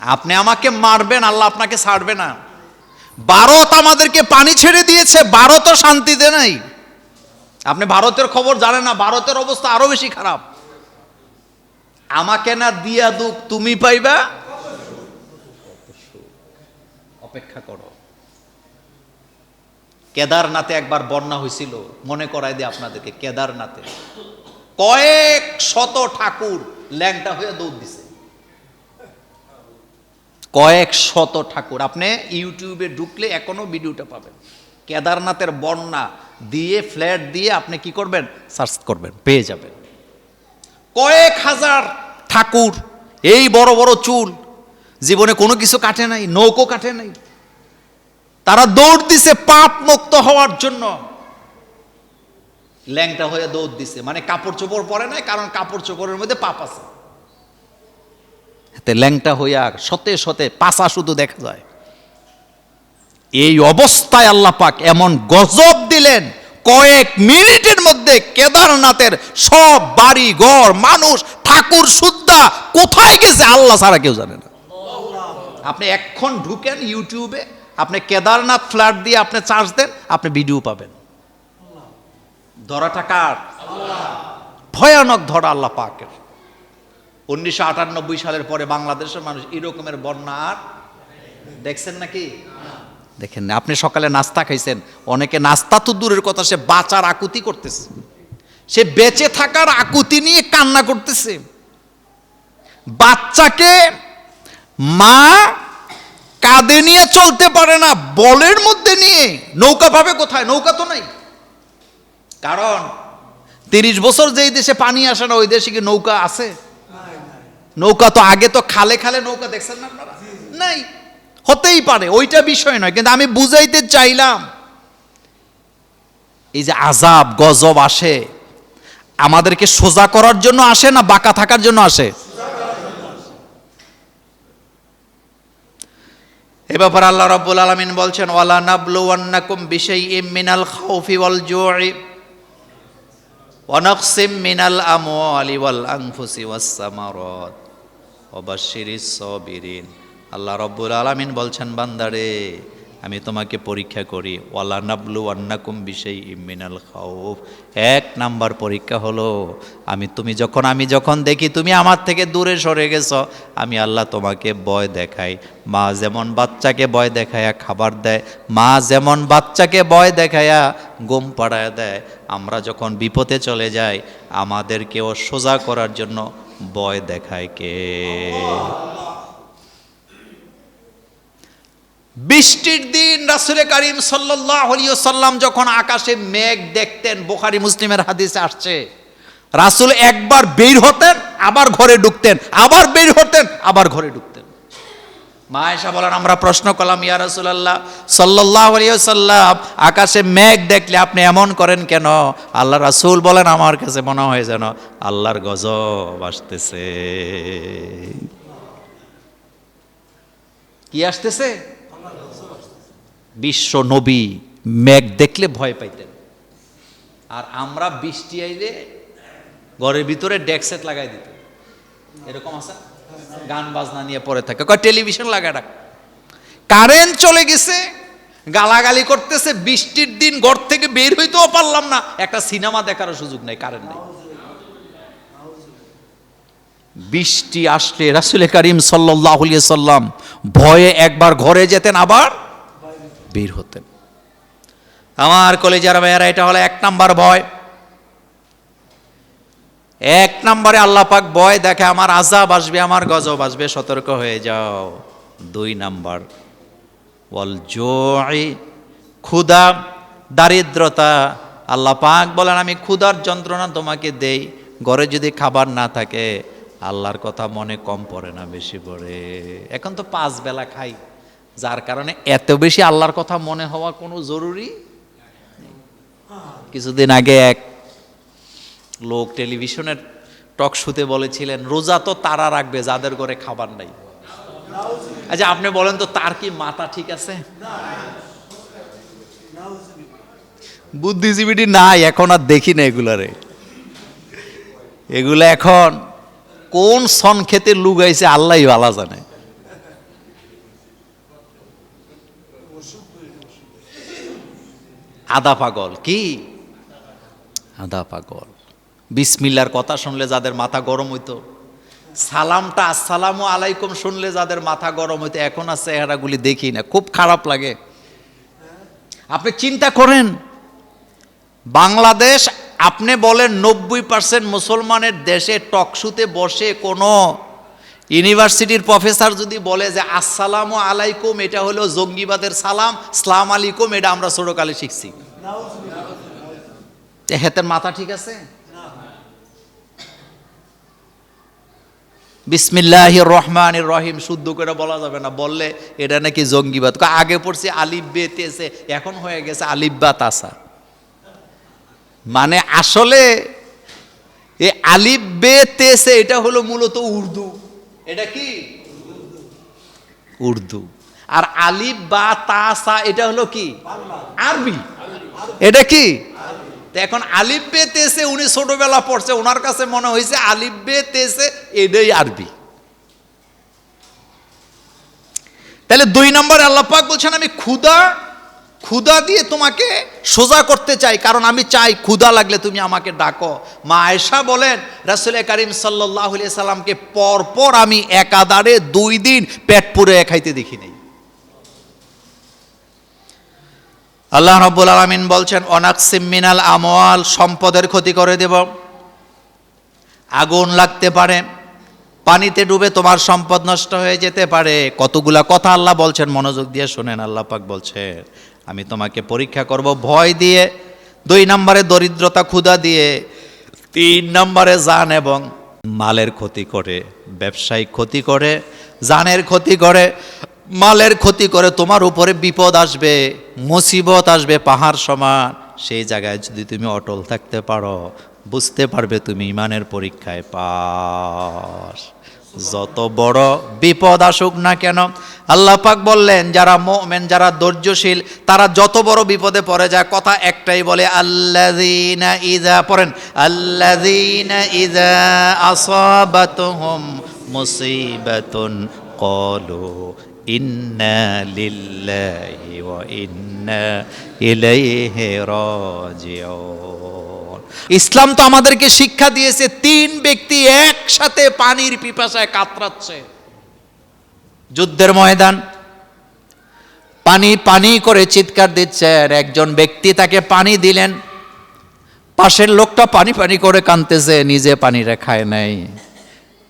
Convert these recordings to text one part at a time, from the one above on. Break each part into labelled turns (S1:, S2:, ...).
S1: আপনি আমাকে মারবেন, আল্লাহ আপনাকে ছাড়বে না। ভারত আমাদেরকে পানি ছেড়ে দিয়েছে ভারতও শান্তিতে নাই। আপনি ভারতের খবর জানেন না, ভারতের অবস্থা আরও বেশি খারাপ। আমাকে না দিয়া দুঃখ, তুমি পাইবা? অপেক্ষা করো। কেদারনাথে একবার বন্যা হয়েছিল, মনে করাই দিয়ে আপনাদেরকে, কেদারনাথে। কয়েক শত ঠাকুর ল্যাংটা হয়ে দৌড় দিছে। কয়েক শত ঠাকুর। আপনি ইউটিউবে ঢুকলে এখনও ভিডিওটা পাবেন। কেদারনাথের বন্যা দিয়ে, ফ্ল্যাট দিয়ে আপনি কি করবেন? সার্চ করবেন, পেয়ে যাবেন। কয়েক হাজার ঠাকুর, এই বড় বড় চুল। জীবনে কোনো কিছু কাটে নাই, নৌকো কাটে নাই। তারা দৌড় দিছে পাপ মুক্ত হওয়ার জন্য। ল্যাংটা হয়ে দৌড় দিছে। মানে কাপড় চোপড় পরে নাই, কারণ কাপড় চোপড়ের মধ্যে পাপ আছে। এতে ল্যাংটা হইয়া সতে সতে পাশা শুধু দেখা যায়। এই অবস্থায় আল্লাহ পাক এমন গজব দিলেন, কয়েক মিনিটের মধ্যে কেদারনাথের সব বাড়ি, ঘর, মানুষ, ঠাকুর, সুদ্ধা কোথায় গেছে আল্লাহ ছাড়া কেউ জানে না। আপনি এক্ষণ ঢুকেন ইউটিউবে, আপনি কেদারনাথ ফ্ল্যাট দিয়ে আপনি চার্জ দেন, আপনি ভিডিও পাবেন। ধরা টাকার ভয়ানক ধরা আল্লাহ পাকের। উনিশশো আটানব্বই সালের পরে বাংলাদেশের মানুষ এরকমের বন্যা আর দেখছেন নাকি? দেখেন না, আপনি সকালে নাস্তা খাইছেন, অনেকে নাস্তা তো দূরের কথা, সে বাঁচার আকুতি করতেছে। সে বেঁচে থাকার আকুতি নিয়ে কান্না করতেছে। বাচ্চাকে মা কাঁধে নিয়ে চলতে পারে না, বলের মধ্যে নিয়ে। নৌকা পাবে কোথায়? নৌকা তো নাই। কারণ তিরিশ বছর যেই দেশে পানি আসে না, ওই দেশে কি নৌকা আছে? নৌকা তো আগে তো খালে খালে নৌকা, দেখছেন না আপনারা? নাই। হতেই পারে, ওইটা বিষয় নয়, কিন্তু আমি বুঝাইতে চাইলাম। এই যে আজাব গজব আসে। আমাদেরকে সোজা করার জন্য আসে না বাঁকা থাকার জন্য আসে? এ ব্যাপারে আল্লাহ রাব্বুল আলামিন বলছেন, ওয়ালা নাবলুওয়ান্নাকুম বিশাইইম মিনাল খাউফি ওয়াল জু'i ওয়া নাকসিম মিনাল আমওয়ালি ওয়াল আনফুসি ওয়াস সামারাত। বাশশিরিস সাবিরিন। আল্লাহ রাব্বুল আলামিন বলছেন, বান্দারে, আমি তোমাকে পরীক্ষা করি। ওয়ালা নাবলু আন্নাকুম বিশাই ইমিনাল খাউফ। এক নাম্বার পরীক্ষা হলো, আমি, তুমি যখন, আমি যখন দেখি তুমি আমার থেকে দূরে সরে গেছো, আমি আল্লাহ তোমাকে ভয় দেখাই। মা যেমন বাচ্চাকে ভয় দেখায়া খাবার দেয়, মা যেমন বাচ্চাকে ভয় দেখায়া গম পাড়ায় দেয়, আমরা যখন বিপদে চলে যাই, আমাদেরকেও সোজা করার জন্য ভয় দেখায় কে? বৃষ্টির দিন রাসুলে করিম সাল্লাম যখন আকাশে মেঘ দেখতেন, বোখারি মুসলিমের হাদিসে আসছে, রাসুল একবার বের হতেন, আবার ঘরে ঢুকতেন, আবার বের হতেন, আবার ঘরে ঢুকতেন। মা এসা বলেন আমরা প্রশ্ন করলাম, ইয়া রাসুলাল্লাহ সাল্লাহ সাল্লাম আকাশে মেঘ দেখলে আপনি এমন করেন কেন? আল্লাহ রাসুল বলেন, আমার কাছে মনে হয় যেন আল্লাহর গজব আসতেছে। কি আসতেছে? বিশ্ব নবী মেঘ দেখলে ভয় পাইতেন। আর আমরা বৃষ্টি আইলে ঘরের ভিতরে ডেকসেট লাগাই দিত এরকম আছে? গান বাজনা নিয়ে পড়ে থাকে। কয়, টেলিভিশন লাগায় ডাক কারেন্ট চলে গেছে, গালাগালি করতেছে, বৃষ্টির দিন ঘর থেকে বের হইতেও পারলাম না। একটা সিনেমা দেখারও সুযোগ নেই, কারেন্ট নেই। বৃষ্টি আসলে রাসুল করিম সাল্লাহ সাল্লাম ভয়ে একবার ঘরে যেতেন, আবার বের হতেন। আমার কলেজের মেয়েরা এটা হলো এক নাম্বার ভয়। এক নম্বরে আল্লাহ পাক ভয় দেখে, আমার আজাব আসবে, আমার গজব আসবে, সতর্ক হয়ে যাও। দুই নাম্বার বল জয় ক্ষুদা দারিদ্রতা। আল্লাহ পাক বলেন, আমি ক্ষুধার যন্ত্রণা তোমাকে দেই, ঘরে যদি খাবার না থাকে, আল্লাহর কথা মনে কম পড়ে না, বেশি পড়ে। এখন তো পাঁচ বেলা খাই, যার কারণে এত বেশি আল্লাহর কথা মনে হওয়া কোনো জরুরি কিছুদিন আগে এক লোক টেলিভিশনের টক শুতে বলেছিলেন, রোজা তো তারা রাখবে, যাদের ঘরে খাবার নাই। আচ্ছা আপনি বলেন তো, তার কি মাথা ঠিক আছে? বুদ্ধিজীবীটি নাই, এখন আর দেখি না এগুলারে। এগুলো এখন কোন সন খেতে লুগাইছে আল্লাহ ভালা জানে। আদা পাগল, কি? আদা পাগল। বিসমিল্লার কথা শুনলে যাদের মাথা গরম হইতো। সালামটা আসসালামু আলাইকুম শুনলে যাদের মাথা গরম হইতো, এখন আর চেহারাগুলি দেখি না। খুব খারাপ লাগে। আপনি চিন্তা করেন, বাংলাদেশ, আপনি বলেন নব্বই পার্সেন্ট মুসলমানের দেশে টকশুতে বসে কোনো ইউনিভার্সিটির প্রফেসর যদি বলে যে আসসালামু আলাইকুম, এটা হলো জঙ্গিবাদের সালাম সালাম আলাইকুম, এটা আমরা ছোটকালে শিখছি। হেতের মাথা ঠিক আছে? বিসমিল্লাহ রহমান রহিম, শুদ্ধ করে বলা যাবে না। বললে এটা নাকি জঙ্গিবাদ। আগে পড়ছি আলিফ, বে তেসে এখন হয়ে গেছে আলিফ, বা তাসা মানে আসলে এই আলিফ, বে তেসে এটা হলো মূলত উর্দু। এটা কি? উর্দু। আর আলিফ, বা তাসা এটা হলো কি? আরবি। এটা কি? তো এখন আলিফ তেসে উনি ছোটবেলা পড়ছে, ওনার কাছে মনে হয়েছে আলিফ বে তেসে এটাই আরবি। তাহলে দুই নম্বর আল্লাহ পাক বলছেন, আমি ক্ষুদা ক্ষুদা দিয়ে তোমাকে সোজা করতে চাই, কারণ আমি চাই ক্ষুদা লাগলে তুমি আমাকে ডাকো। মা আয়েশা বলেন রাসুল করিম সাল্লাহ সাল্লামকে পরপর আমি একাদারে দুই দিন পেট পুরে খাইতে দেখি নাই। আল্লাহ রব্বুল আলমিন বলছেন, অনাকসিম মিনাল আমওয়াল, সম্পদের ক্ষতি করে দেব। আগুন লাগতে পারে, পানিতে ডুবে তোমার সম্পদ নষ্ট হয়ে যেতে পারে। কতগুলা কথা আল্লাহ বলছেন, মনোযোগ দিয়ে শোনেন, আল্লাহ পাক বলছেন আমি তোমাকে পরীক্ষা করব ভয় দিয়ে, দুই নম্বরে দরিদ্রতা ক্ষুধা দিয়ে, তিন নম্বরে যান এবং মালের ক্ষতি করে, ব্যবসায়িক ক্ষতি করে, জানের ক্ষতি করে মালের ক্ষতি করে তোমার উপরে বিপদ আসবে, মুসিবত আসবে পাহাড় সমান। সেই জায়গায় যদি তুমি অটল থাকতে পারো, বুঝতে পারবে তুমি ইমানের পরীক্ষায় পাস যত বড় বিপদ আসুক না কেন, আল্লাহ পাক বললেন, যারা মোমেন, যারা ধৈর্যশীল, তারা যত বড় বিপদে পড়ে যায়, কথা একটাই বলে, আল্লাযীনা ইযা পড়েন, আল্লাযীনা ইযা আসাবাতুহুম মুসিবাতুন ক্বালু লিল্লাহি ওয়া ইন্না ইলাইহি রাজিউন ইসলাম তো আমাদেরকে শিক্ষা দিয়েছে, তিন ব্যক্তি একসাথে পানির পিপাসায় কাতরাচ্ছে। যুদ্ধের ময়দান, পানি পানি করে চিৎকার দিচ্ছেন। একজন ব্যক্তি তাকে পানি দিলেন, পাশের লোকটা পানি পানি করে কানতেছে নিজে পানি খায় নাই।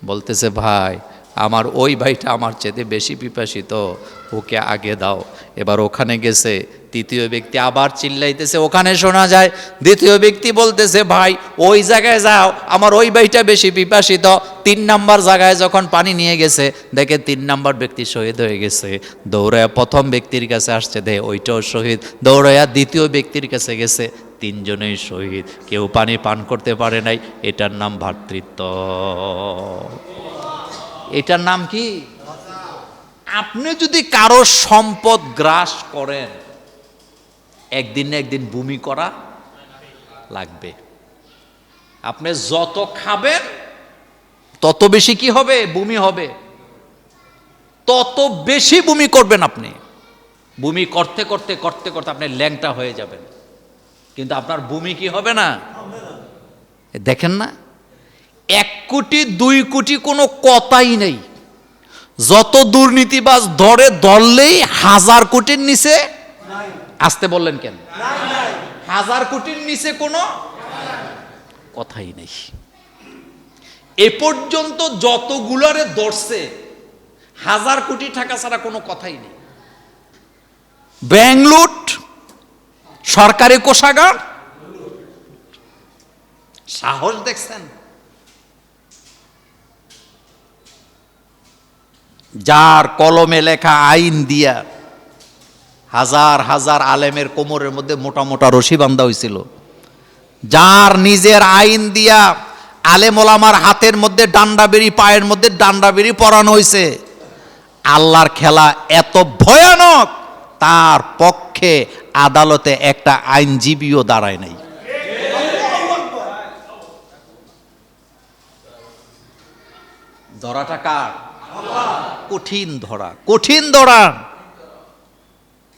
S1: বলতেছে, ভাই আমার ওই ভাইটা আমার চেতে বেশি পিপাসিত, ওকে আগে দাও। এবার ওখানে গেছে তৃতীয় ব্যক্তি আবার চিল্লাইতেছে, ওখানে শোনা যায়। দ্বিতীয় ব্যক্তি বলতেছে, ভাই, ওই জায়গায় যাও, আমার ওই ভাইটা বেশি পিপাসিত। তিন নাম্বার জায়গায় যখন পানি নিয়ে গেছে, দেখে তিন নাম্বার ব্যক্তি শহীদ হয়ে গেছে। দৌড়ায়া প্রথম ব্যক্তির কাছে আসছে, দে, ওইটাও শহীদ। দৌড়ায়া দ্বিতীয় ব্যক্তির কাছে গেছে, তিনজনেই শহীদ। কেউ পানি পান করতে পারে নাই, এটার নাম ভাতৃত্ব। এটার নাম কি? আপনি যদি কারও সম্পদ গ্রাস করেন, একদিন না একদিন বমি করা লাগবে। আপনি যত খাবেন, তত বেশি কি হবে? বমি হবে। তত বেশি বমি করবেন আপনি। বমি করতে করতে করতে করতে আপনি ল্যাংটা হয়ে যাবেন। কিন্তু আপনার বমি কি হবে না? দেখেন না? এক কোটি, দুই কোটি কোনো কথাই নেই। যত দুর্নীতিবাজ ধরে ধরলেই হাজার কোটির নিচে আসতে বললেন কেন? হাজার কোটির নিচে কোনো কথাই নেই। এ পর্যন্ত যতগুলারে ধরছে, হাজার কোটি টাকা ছাড়া কোনো কথাই নেই। ব্যাংলুট সরকারি কোষাগার, সাহস দেখছেন? যার কলমে লেখা আইন দিয়া হাজার হাজার আলেমের কোমরের মধ্যে মোটা মোটা রশি বান্ধা হয়েছিল যার নিজের আইন দিয়া আলেম ওলামার হাতের মধ্যে ডান্ডা বেরি, পায়ের মধ্যে ডান্ডা বেরি পরানো হয়েছে আল্লাহর খেলা এত ভয়ানক, তার পক্ষে আদালতে একটা আইনজীবীও দাঁড়ায় নাই। ধরাটা কার? কঠিন ধরা কঠিন ধরা।